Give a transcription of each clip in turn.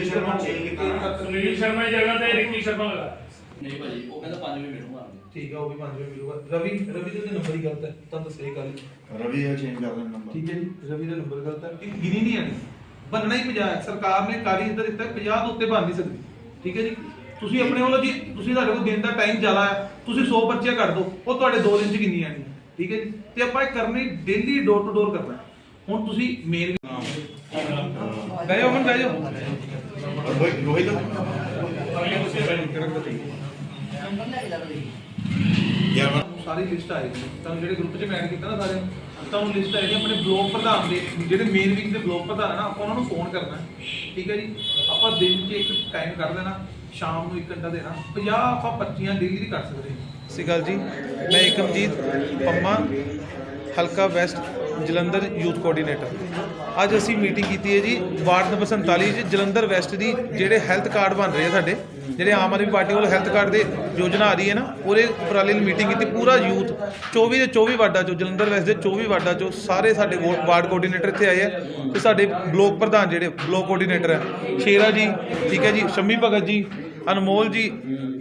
Sunil Sharma change ਕੀਤਾ ਸੁਨੀਲ ਸ਼ਰਮਾ ਦੀ ਜਗ੍ਹਾ ਤੇ ਰਿੱਕੀ ਸ਼ਰਮਾ ਲਗਾ ਨਹੀਂ ਭਾਜੀ ਉਹ ਕਹਿੰਦਾ 5 ਵਜੇ ਮਿਲੂਗਾ ਠੀਕ ਹੈ ਉਹ ਵੀ 5 ਵਜੇ ਮਿਲੂਗਾ। ਰਵੀ ਰਵੀ ਦੇ ਨੰਬਰ ਹੀ ਗਲਤ ਹੈ ਤੁਹਾਨੂੰ ਦੱਸਿਆ ਇਹ ਗੱਲ ਰਵੀ ਇਹ ਚੇਂਜ ਕਰ ਦੇਣਾ ਨੰਬਰ। ਠੀਕ ਹੈ ਜੀ ਰਵੀ ਦਾ ਨੰਬਰ ਗਲਤ ਹੈ ਇਹ ਗਿਣੀ ਨਹੀਂ ਆਣੀ ਬੰਨਣਾ ਹੀ 50 ਹੈ। ਸਰਕਾਰ ਨੇ ਕਾਰੀ ਇੱਧਰ ਦਿੱਤਾ 50 ਤੋਂ ਉੱਤੇ ਬਣ ਨਹੀਂ ਸਕਦੀ। ਠੀਕ ਹੈ ਜੀ? ਤੁਸੀਂ ਆਪਣੇ ਵੱਲੋਂ ਜੀ ਤੁਸੀਂ ਸਾਡੇ ਕੋਲ ਦਿਨ ਦਾ ਟਾਈਮ ਜ਼ਿਆਦਾ ਹੈ। ਤੁਸੀਂ 100 ਬੱਚੇ ਕੱਢ ਦਿਓ। ਉਹ ਤੁਹਾਡੇ 2 ਦਿਨ ਚ ਕਿੰਨੀ ਆਣੀ ਹੈ ਠੀਕ ਹੈ ਜੀ? ਤੇ ਆਪਾਂ ਇਹ ਕਰਨੀ ਡੇਲੀ ਡੋਰ ਟੂ ਡੋਰ ਕਰਨਾ। ਹੈ। ਹੁਣ ਤੁਸੀਂ ਮੇਨ ਬਹਿ ਜਾਓ ਮਨ ਬਹਿ ਜਾਓ। ਰੋਹਿਤ ਰੋਹਿਤ ਯਾਰ ਸਾਰੀ ਲਿਸਟ ਆਏਗੀ ਤੁਹਾਨੂੰ ਜਿਹੜੇ ਗਰੁੱਪ 'ਚ ਮੈਂ ਐਡ ਕੀਤਾ ਨਾ ਸਾਰੇ, ਤੁਹਾਨੂੰ ਲਿਸਟ ਆਏਗੀ ਆਪਣੇ ਬਲਾਕ ਪ੍ਰਧਾਨ ਦੇ, ਜਿਹੜੇ ਮੇਨ ਵਿੰਗ ਦੇ ਬਲਾਕ ਪ੍ਰਧਾਨ ਆ ਨਾ, ਆਪਾਂ ਉਹਨਾਂ ਨੂੰ ਫੋਨ ਕਰਨਾ। ਠੀਕ ਹੈ ਜੀ? ਆਪਾਂ ਦਿਨ 'ਚ ਇੱਕ ਟਾਈਮ ਕੱਢ ਦੇਣਾ, ਸ਼ਾਮ ਨੂੰ 1 ਘੰਟਾ ਦੇਣਾ। 50 ਆਪਾਂ 25 ਡੇਲੀ ਦੀ ਕਰ ਸਕਦੇ ਹਾਂ। ਸਤਿ ਸ਼੍ਰੀ ਅਕਾਲ ਜੀ। ਮੈਂ ਇਕਮਜੀਤ ਪੰਮਾ, ਹਲਕਾ ਵੈਸਟ, ਜਲੰਧਰ ਯੂਥ ਕੋਆਰਡੀਨੇਟਰ ਅੱਜ ਅਸੀਂ ਮੀਟਿੰਗ ਕੀਤੀ ਹੈ ਜੀ, ਵਾਰਡ ਨੰਬਰ 47 ਚ, ਜਲੰਧਰ ਵੈਸਟ ਦੀ ਜਿਹੜੇ ਹੈਲਥ ਕਾਰਡ ਬਣ ਰਹੇ ਆ ਸਾਡੇ, ਜਿਹੜੇ ਆਮ ਆਦਮੀ ਪਾਰਟੀ ਵੱਲੋਂ ਹੈਲਥ ਕਾਰਡ ਦੇ ਯੋਜਨਾ ਆ ਰਹੀ ਹੈ ਨਾ, ਉਹਦੇ ਉਪਰਾਲੇ ਲਈ ਮੀਟਿੰਗ ਕੀਤੀ, ਪੂਰਾ ਯੂਥ 24 ਦੇ 24 ਵਾਰਡਾਂ ਚੋਂ, ਜਲੰਧਰ ਵੈਸਟ ਦੇ 24 ਵਾਰਡਾਂ ਚੋਂ ਸਾਰੇ ਸਾਡੇ ਵੋ- ਵਾਰਡ ਕੋਆਰਡੀਨੇਟਰ ਇੱਥੇ ਆਏ ਆ, ਤੇ ਸਾਡੇ ਬਲਾਕ ਪ੍ਰਧਾਨ ਜਿਹੜੇ ਬਲਾਕ ਕੋਆਰਡੀਨੇਟਰ ਹੈ ਸ਼ੇਰਾ ਜੀ, ਠੀਕ ਹੈ ਜੀ, ਸ਼ੰਮੀ ਭਗਤ ਜੀ ਅਨਮੋਲ ਜੀ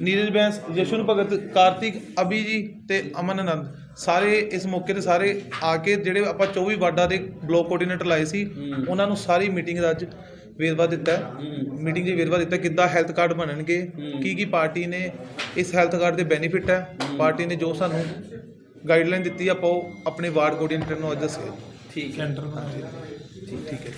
ਨੀਰਜ ਬੈਂਸ ਜਸ਼ਨ ਭਗਤ ਕਾਰਤਿਕ ਅਭੀ ਜੀ ਤੇ ਅਮਨ ਆਨੰਦ ਸਾਰੇ ਇਸ ਮੌਕੇ ਤੇ ਸਾਰੇ ਆ ਕੇ ਜਿਹੜੇ ਆਪਾਂ 24 ਵਾਰਡਾਂ ਦੇ ਬਲਾਕ ਕੋਆਰਡੀਨੇਟਰ ਲਾਏ ਸੀ ਉਹਨਾਂ ਨੂੰ ਸਾਰੀ ਮੀਟਿੰਗ ਦਾ ਅੱਜ ਵੇਰਵਾ ਦਿੱਤਾ ਮੀਟਿੰਗ 'ਚ ਵੇਰਵਾ ਦਿੱਤਾ ਕਿੱਦਾਂ ਹੈਲਥ ਕਾਰਡ ਬਣਨਗੇ ਕੀ ਕੀ ਪਾਰਟੀ ਨੇ ਇਸ ਹੈਲਥ ਕਾਰਡ ਦੇ ਬੈਨੀਫਿਟ ਹੈ ਪਾਰਟੀ ਨੇ ਜੋ ਸਾਨੂੰ ਗਾਈਡਲਾਈਨ ਦਿੱਤੀ ਆਪਾਂ ਉਹ ਆਪਣੇ ਵਾਰਡ ਕੋਆਰਡੀਨੇਟਰ ਨੂੰ ਅੱਜ ਦੱਸਿਆ। ਠੀਕ ਹੈ। ਠੀਕ ਹੈ।